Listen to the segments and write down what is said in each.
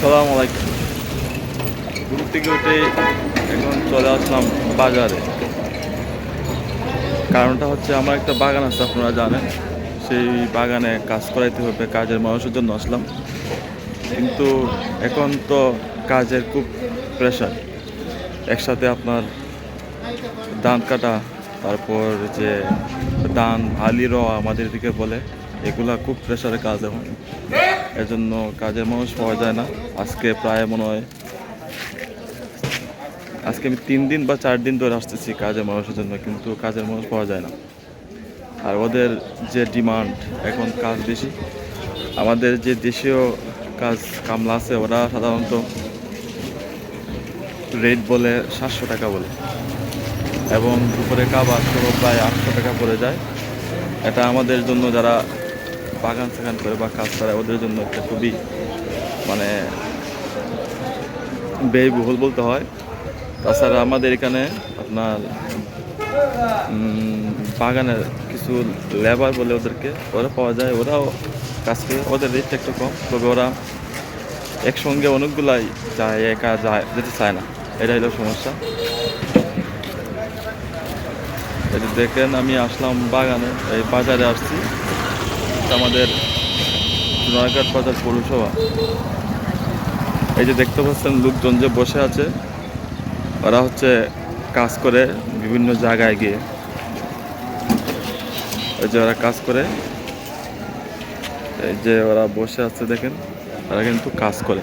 সালাম আলাইকুম। ঘুম থেকে উঠে এখন চলে আসলাম বাজারে। কারণটা হচ্ছে আমার একটা বাগান আছে, আপনারা জানেন। সেই বাগানে কাজ করাইতে হবে, কাজের মানুষের জন্য আসলাম। কিন্তু এখন তো কাজের খুব প্রেশার একসাথে আপনার ধান কাটা, তারপর যে ধান আলি রওয়া আমাদের দিকে বলে, এগুলা খুব প্রেশারের কাজ এখন। এজন্য কাজের মানুষ পাওয়া যায় না। আজকে প্রায় মনে হয় আজকে আমি তিন দিন বা চার দিন ধরে আসতেছি কাজের মানুষের জন্য, কিন্তু কাজের মানুষ পাওয়া যায় না। আর ওদের যে ডিমান্ড, এখন কাজ বেশি। আমাদের যে দেশীয় কাজ কামলা আছে, ওরা সাধারণত রেট বলে সাতশো টাকা বলে। এবং দুপুরে কাবার প্রায় আটশো টাকা পড়ে যায়। এটা আমাদের জন্য যারা বাগান সাগান করে বা কাজ করে, ওদের জন্য একটা খুবই মানে ব্যয়বহুল বলতে হয়। তাছাড়া আমাদের এখানে আপনার বাগানের কিছু লেবার বলে ওদেরকে ওরা পাওয়া যায়, ওরাও কাজ করে, ওদের রেটটা একটু কম, তবে ওরা একসঙ্গে অনেকগুলাই যায়, একা যায়, যেতে চায় না। এটা হলো সমস্যা। যে দেখেন, আমি আসলাম বাগানে, এই বাজারে আসছি। এটা আমাদের সোনারঘাট বাজার পৌরসভা। এই যে দেখতে পাচ্ছেন, লোকজন যে বসে আছে, ওরা হচ্ছে কাজ করে বিভিন্ন জায়গায় গিয়ে। এই যে ওরা কাজ করে। এই যে ওরা বসে আছে, দেখেন, ওরা কিন্তু কাজ করে।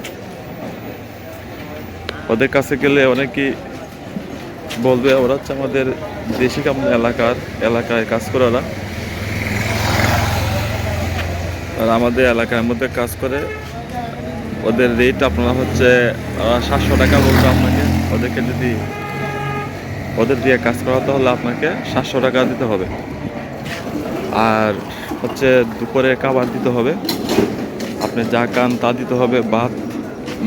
ওদের কাছে গেলে অনেকেই বলবে, ওরা হচ্ছে আমাদের দেশি কাম এলাকার, এলাকায় কাজ করে ওরা। আর আমাদের এলাকার মধ্যে কাজ করে, ওদের রেট আপনারা হচ্ছে সাতশো টাকা বলতো আপনাকে। ওদেরকে যদি, ওদের দিয়ে কাজ করাতে হলে আপনাকে সাতশো টাকা দিতে হবে। আর হচ্ছে দুপুরে খাবার দিতে হবে। আপনি যা কান তা দিতে হবে, ভাত,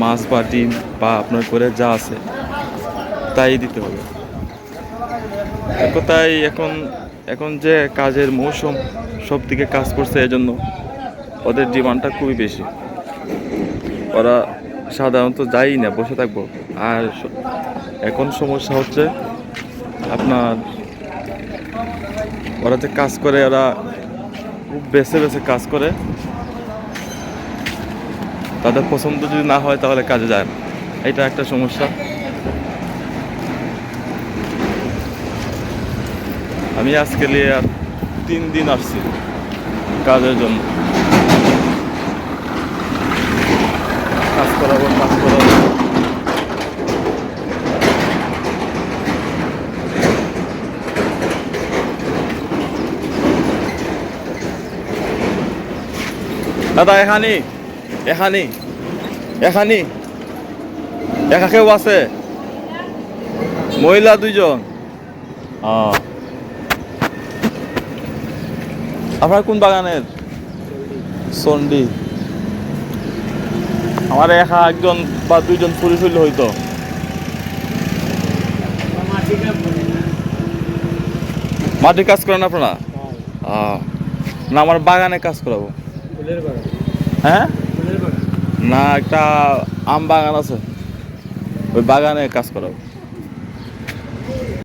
মাছ বা ডিম বা আপনার করে যা আছে, তাই দিতে হবে। কথায় এখন এখন যে কাজের মৌসুম সব দিকে কাজ করছে এজন্য। ওদের ডিমান্ডটা খুবই বেশি। ওরা সাধারণত যাই না, বসে থাকব। আর এখন সমস্যা হচ্ছে আপনার, ওরা যে কাজ করে, ওরা খুব বেছে বেছে কাজ করে। তাদের পছন্দ যদি না হয়, তাহলে কাজে যায় না। এটা একটা সমস্যা। আমি আজকে নিয়ে আর তিন দিন আসছি কাজের জন্য। করাবো করাবো দাদা এখানে এখানে এখানে। আছে। মহিলা দুইজন। আপনার কোন বাগানের? সন্ডি আমার একা একজন বা দুইজন পুলিশ হইলে হইতো। মাটির কাজ করেন আপনারা? না আমার বাগানে কাজ করাবো। হ্যাঁ? না একটা আম বাগান আছে। ওই বাগানে কাজ করাবো।